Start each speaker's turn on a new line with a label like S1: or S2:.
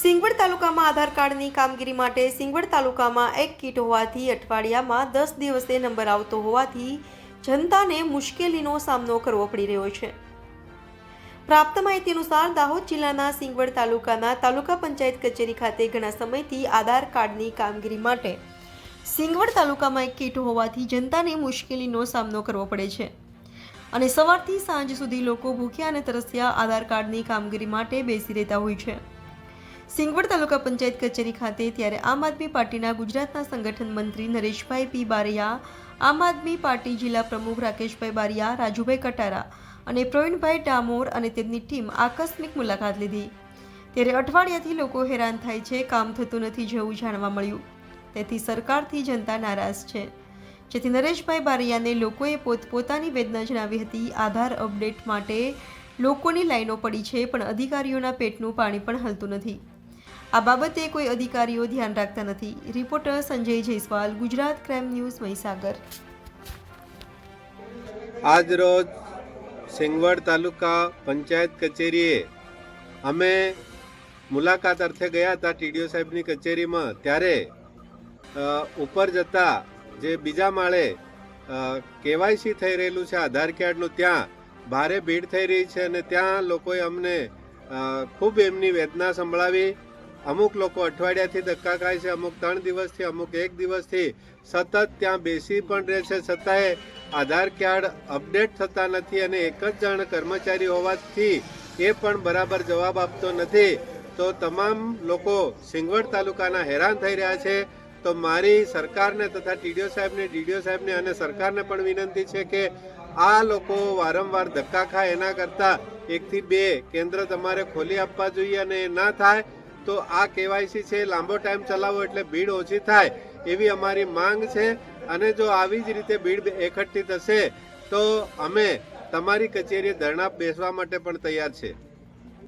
S1: સિંગવડ તાલુકામાં આધાર કાર્ડની કામગીરી માટે સિંગવડ તાલુકામાં એક કીટ હોવાથી અઠવાડિયામાં દસ દિવસે નંબર આવતો હોવાથી જનતાને મુશ્કેલીનો સામનો કરવો પડી રહ્યો છે. પ્રાપ્ત માહિતી અનુસાર દાહોદ જિલ્લાના સિંગવડ તાલુકાના તાલુકા પંચાયત કચેરી ખાતે ઘણા સમયથી આધાર કાર્ડની કામગીરી માટે સિંગવડ તાલુકામાં એક કીટ હોવાથી જનતાને મુશ્કેલીનો સામનો કરવો પડે છે. અને સવારથી સાંજ સુધી લોકો ભૂખ્યા અને તરસ્યા આધાર કાર્ડની કામગીરી માટે બેસી રહેતા હોય છે. સિંગવડ તાલુકા પંચાયત કચેરી ખાતે ત્યારે આમ આદમી પાર્ટીના ગુજરાતના સંગઠન મંત્રી નરેશભાઈ પી બારિયા, આમ આદમી પાર્ટી જિલ્લા પ્રમુખ રાકેશભાઈ બારિયા, રાજુભાઈ કટારા અને પ્રવીણભાઈ ડામોર અને તેમની ટીમ આકસ્મિક મુલાકાત લીધી. ત્યારે અઠવાડિયાથી લોકો હેરાન થાય છે, કામ થતું નથી જેવું જાણવા મળ્યું. તેથી સરકારથી જનતા નારાજ છે. જેથી નરેશભાઈ બારિયાને લોકોએ પોતપોતાની વેદના જણાવી હતી. આધાર અપડેટ માટે લોકોની લાઈનો પડી છે, પણ અધિકારીઓના પેટનું પાણી પણ હલતું નથી. આ બાબતે કોઈ અધિકારીઓ ધ્યાન રાખતા નથી. Reporter Sanjay Jaiswal, Gujarat crime news, Mahisagar.
S2: આજ રોજ સિંગવડ તાલુકા પંચાયત કચેરીએ અમે મુલાકાત અર્થે ગયા હતા ટીડીઓ સાહેબની કચેરીમાં. ત્યારે ઉપર જતા જે બીજા માળે કેવાયસી થઈ રહેલું છે, આધાર કાર્ડનું, ત્યાં ભારે ભીડ થઈ રહી છે અને ત્યાં લોકોએ અમને ખૂબ એમની વેદના સંભળાવી. અમુક લોકો અઠવાડિયાથી ધક્કા ખાય છે, અમુક ત્રણ દિવસથી, અમુક એક દિવસથી. સતત ત્યાં બેસી પણ રહે છે. છતાંય આધાર કાર્ડ અપડેટ થતા નથી અને એક જ જણ કર્મચારી હોવાથી એ પણ બરાબર જવાબ આપતો નથી. તો તમામ લોકો સિંગવડ તાલુકાના હેરાન થઈ રહ્યા છે. તો મારી સરકારને તથા ટીડીઓ સાહેબને, ડીડીઓ સાહેબને અને સરકારને પણ વિનંતી છે કે આ લોકો વારંવાર ધક્કા ખાય. એના કરતાં એકથી બે કેન્દ્ર તમારે ખોલી આપવા જોઈએ અને એ ના થાય તો આ કેવાયસી છે, લાંબો ટાઈમ ચલાવો એટલે ભીડ ઓછી થાય એવી અમારી માંગ છે અને જો આવી જ રીતે ભીડ એકઠી થશે તો અમે તમારી કચેરીએ ધરણા બેસવા માટે પણ તૈયાર છે.